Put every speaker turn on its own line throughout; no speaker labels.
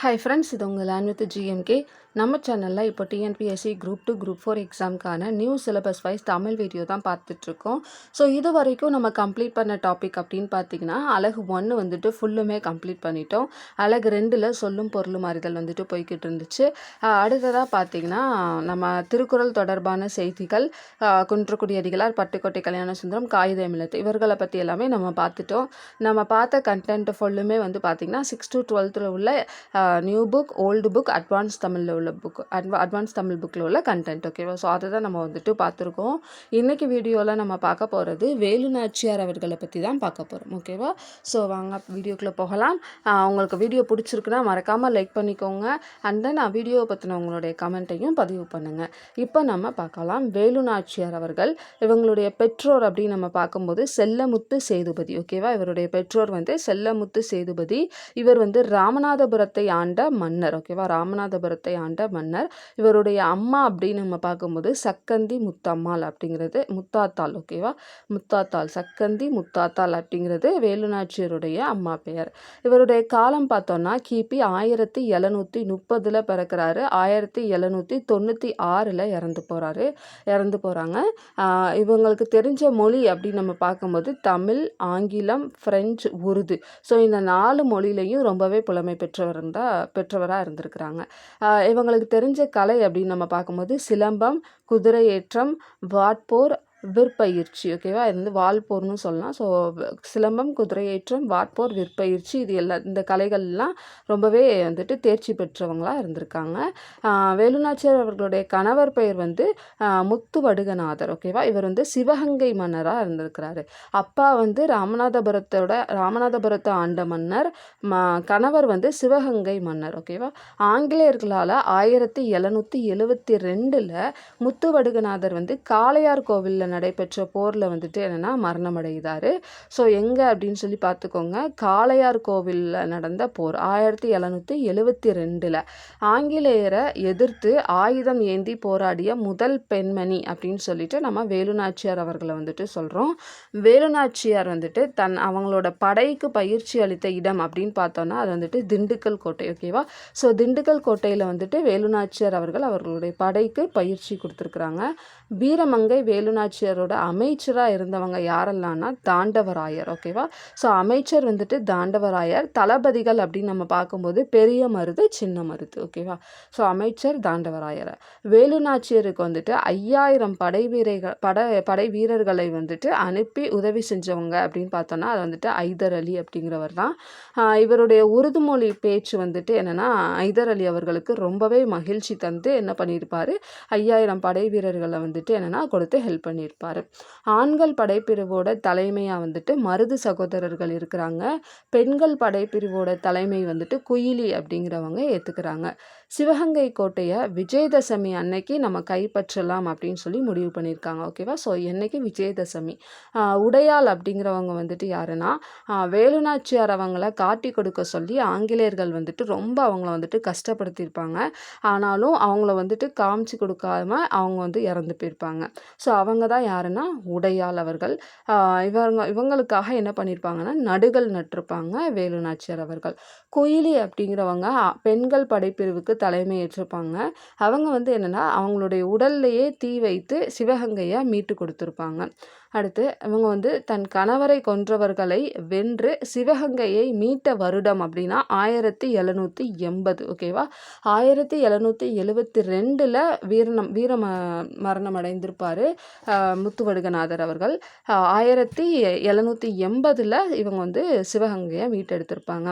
Hi friends இது உங்கள் lane with GMK நம்ம சேனலில் இப்போ TNPSC group two group four எக்ஸாமுக்கான new syllabus wise Tamil video தான் பார்த்துட்ருக்கோம் ஸோ இது வரைக்கும் நம்ம கம்ப்ளீட் பண்ண டாபிக் அப்படின்னு பார்த்தீங்கன்னா அழகு ஒன்று வந்துட்டு ஃபுல்லுமே கம்ப்ளீட் பண்ணிட்டோம். அழகு ரெண்டில் சொல்லும் பொருளும் அறிதல் வந்துட்டு போய்கிட்டு இருந்துச்சு. அடுத்ததாக பார்த்தீங்கன்னா நம்ம திருக்குறள் தொடர்பான செய்திகள் ஆஹ் குன்றக்குடி அடிகளார் பட்டுக்கோட்டை கல்யாண சுந்தரம் காகித மிலத்து இவர்களை பற்றி எல்லாமே நம்ம பார்த்துட்டோம். நம்ம பார்த்த கண்டென்ட் ஃபுல்லுமே வந்து பார்த்திங்கன்னா சிக்ஸ் டு டுவெல்த்தில் உள்ள new book old book advance தமிழில் உள்ள புக் அட்வா அட்வான்ஸ் தமிழ் புக்கில் உள்ள கண்டென்ட் ஓகேவா ஸோ அதை தான் நம்ம வந்துட்டு பார்த்துருக்கோம். இன்றைக்கி வீடியோவில் நம்ம பார்க்க போகிறது வேலு நாச்சியார் அவர்களை பற்றி தான் பார்க்க போகிறோம் ஓகேவா ஸோ வாங்க வீடியோக்குள்ளே போகலாம். உங்களுக்கு வீடியோ பிடிச்சிருக்குன்னா மறக்காமல் லைக் பண்ணிக்கோங்க. அண்ட் தென் வீடியோவை பற்றின உங்களுடைய கமெண்ட்டையும் பதிவு பண்ணுங்கள் இப்போ நம்ம பார்க்கலாம் வேலு நாச்சியார் அவர்கள் இவங்களுடைய பெற்றோர் அப்படின்னு நம்ம பார்க்கும்போது செல்லமுத்து சேதுபதி ஓகேவா இவருடைய பெற்றோர் வந்து செல்லமுத்து சேதுபதி. இவர் வந்து ராமநாதபுரத்தை ஆண்ட மன்னர் ஓகேவா ராமநாதபுரத்தை ஆண்ட மன்னர். இவருடைய அம்மா அப்படின்னு நம்ம பார்க்கும்போது சக்கந்தி முத்தம்மாள் அப்படிங்கிறது முத்தாத்தாள் ஓகேவா முத்தாத்தாள் சக்கந்தி முத்தாத்தாள் அப்படிங்கிறது வேலுநாச்சியருடைய அம்மா பெயர். இவருடைய காலம் பார்த்தோம்னா கிபி ஆயிரத்தி எழுநூற்றி முப்பதில் பிறக்கிறாரு. ஆயிரத்தி எழுநூற்றி தொண்ணூற்றி ஆறில் இறந்து போகிறாரு இறந்து போகிறாங்க இவங்களுக்கு தெரிஞ்ச மொழி அப்படின்னு நம்ம பார்க்கும்போது தமிழ் ஆங்கிலம் ஃப்ரெஞ்சு உருது. ஸோ இந்த நாலு மொழியிலையும் ரொம்பவே புலமை பெற்றவர் இருந்தால் பெற்றவராக இருந்திருக்கிறாங்க. இவங்களுக்கு தெரிஞ்ச கலை அப்படின்னு நம்ம பார்க்கும்போது சிலம்பம் குதிரையேற்றம் வாட்போர் விற்பயிற்சி ஓகேவா இது வந்து வால்போர்னு சொல்லலாம். ஸோ சிலம்பம் குதிரையேற்றம் வாட்போர் விற்பயிற்சி இது எல்லா இந்த கலைகள்லாம் ரொம்பவே வந்துட்டு தேர்ச்சி பெற்றவங்களாக இருந்திருக்காங்க. வேலுநாச்சியார் அவர்களுடைய கணவர் பெயர் வந்து முத்து முத்துவடுகநாதர் ஓகேவா இவர் வந்து சிவகங்கை மன்னராக இருந்திருக்கிறாரு. அப்பா வந்து ராமநாதபுரத்தோட ராமநாதபுரத்தை ஆண்ட மன்னர் ம கணவர் வந்து சிவகங்கை மன்னர் ஓகேவா ஆங்கிலேயர்களால் ஆயிரத்தி எழுநூற்றி எழுவத்தி ரெண்டில் முத்துவடுகநாதர் வந்து காளையார் கோவிலில் நடைபெற்ற போரில் வந்துட்டு என்னென்னா மரணம் ஸோ எங்கே அப்படின்னு சொல்லி பார்த்துக்கோங்க. காளையார் கோவிலில் நடந்த போர் ஆயிரத்தி எழுநூற்றி எழுவத்தி ரெண்டில் ஆங்கிலேயரை எதிர்த்து ஆயுதம் ஏந்தி போராடிய முதல் பெண்மணி அப்படின்னு சொல்லிட்டு நம்ம வேலுநாச்சியார் அவர்களை வந்துட்டு சொல்கிறோம் வேலுநாச்சியார் வந்துட்டு தன் அவங்களோட படைக்கு பயிற்சி அளித்த இடம் அப்படின்னு பார்த்தோன்னா அது வந்துட்டு திண்டுக்கல் கோட்டை ஓகேவா ஸோ திண்டுக்கல் கோட்டையில் வந்துட்டு வேலுநாச்சியார் அவர்கள் அவர்களுடைய படைக்கு பயிற்சி கொடுத்துருக்குறாங்க. வீரமங்கை வேலுநாச்சியாரோட அமைச்சராக இருந்தவங்க யாரெல்லாம்னா தாண்டவராயர் ஓகேவா ஸோ அமைச்சர் வந்துட்டு தாண்டவராயர் தளபதிகள் அப்படின்னு நம்ம பார்க்கும்போது பெரிய மருது சின்ன மருது ஓகேவா ஸோ அமைச்சர் தாண்டவராயர். வேலுநாச்சியருக்கு வந்துட்டு ஐயாயிரம் படை வீரர்கள் பட படை வீரர்களை வந்துட்டு அனுப்பி உதவி செஞ்சவங்க அப்படின்னு பார்த்தோன்னா அது வந்துட்டு ஐதர் அலி அப்படிங்கிறவர் தான். இவருடைய உருது மொழி பேச்சு வந்துட்டு என்னென்னா ஐதர் அலி அவர்களுக்கு ரொம்பவே மகிழ்ச்சி தந்து என்ன பண்ணியிருப்பார்? ஐயாயிரம் படை வீரர்களை வந்துட்டு என்னென்னா கொடுத்து ஹெல்ப் பண்ணியிருப்பார். ஆண்கள் படைப்பிரிவோட தலைமையாக வந்துட்டு மருது சகோதரர்கள் இருக்கிறாங்க. பெண்கள் படைப்பிரிவோட தலைமை வந்துட்டு குயிலி அப்படிங்கிறவங்க ஏற்றுக்கிறாங்க சிவகங்கை கோட்டையை விஜயதசமி அன்னைக்கு நம்ம கைப்பற்றலாம் அப்படின்னு சொல்லி முடிவு பண்ணியிருக்காங்க. ஓகேவா ஸோ என்னைக்கு விஜயதசமி? உடையாள் அப்படிங்கிறவங்க வந்துட்டு யாருன்னா வேலுநாச்சியார் அவங்கள காட்டி கொடுக்க சொல்லி ஆங்கிலேயர்கள் வந்துட்டு ரொம்ப அவங்கள வந்துட்டு கஷ்டப்படுத்தியிருப்பாங்க. ஆனாலும் அவங்கள வந்துட்டு காமிச்சு கொடுக்காம அவங்க வந்து இறந்து போயிருப்பாங்க. ஸோ அவங்க தான் யாருன்னா உடையால் அவர்கள். இவங்க இவங்களுக்காக என்ன பண்ணியிருப்பாங்கன்னா நடுகள் நட்டிருப்பாங்க வேலு நாச்சியார் அவர்கள். குயிலி அப்படிங்கிறவங்க பெண்கள் படைப்பிரிவுக்கு தலைமை ஏற்றிருப்பாங்க. அவங்க வந்து என்னென்னா அவங்களுடைய உடல்லையே தீ வைத்து சிவகங்கையை மீட்டு கொடுத்துருப்பாங்க. அடுத்து இவங்க வந்து தன் கணவரை கொன்றவர்களை வென்று சிவகங்கையை மீட்ட வருடம் அப்படின்னா ஆயிரத்தி எழுநூற்றி எண்பது ஓகேவா ஆயிரத்தி எழுநூற்றி எழுவத்தி ரெண்டில் வீரணம் வீர ம மரணம் அடைந்திருப்பார் முத்துவடுகநாதர் அவர்கள். ஆயிரத்தி எழுநூற்றி எண்பதில் இவங்க வந்து சிவகங்கையை மீட்டெடுத்திருப்பாங்க.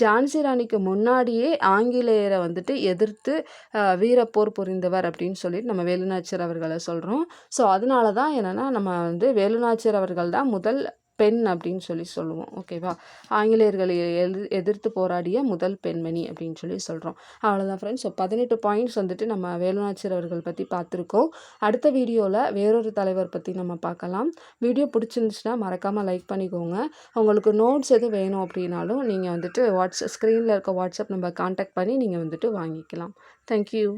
ஜான்சி ராணிக்கு முன்னாடியே ஆங்கிலேயரை வந்துட்டு எதிர்த்து வீரப்போர் புரிந்தவர் அப்படின்னு சொல்லிட்டு நம்ம வேலுநாச்சர் அவர்களை சொல்கிறோம் ஸோ அதனால தான் என்னென்னா நம்ம வந்து வேலுநாச்சியர் அவர்கள் தான் முதல் பெண் அப்படின்னு சொல்லி சொல்லுவோம். ஓகேவா ஆங்கிலேயர்களை எதிர் எதிர்த்து போராடிய முதல் பெண்மணி அப்படின்னு சொல்லி சொல்கிறோம் அவ்வளோதான் ஃப்ரெண்ட்ஸ் ஸோ பதினெட்டு பாயிண்ட்ஸ் வந்துட்டு நம்ம வேலுநாச்சியர் அவர்கள் பற்றி பார்த்துருக்கோம். அடுத்த வீடியோவில் வேறொரு தலைவர் பற்றி நம்ம பார்க்கலாம். வீடியோ பிடிச்சிருந்துச்சுன்னா மறக்காமல் லைக் பண்ணிக்கோங்க. உங்களுக்கு நோட்ஸ் எது வேணும் அப்படின்னாலும் நீங்கள் வந்துட்டு வாட்ஸ்அப் ஸ்க்ரீனில் இருக்க வாட்ஸ்அப் நம்பர் காண்டாக்ட் பண்ணி நீங்கள் வந்துட்டு வாங்கிக்கலாம். தேங்க்யூ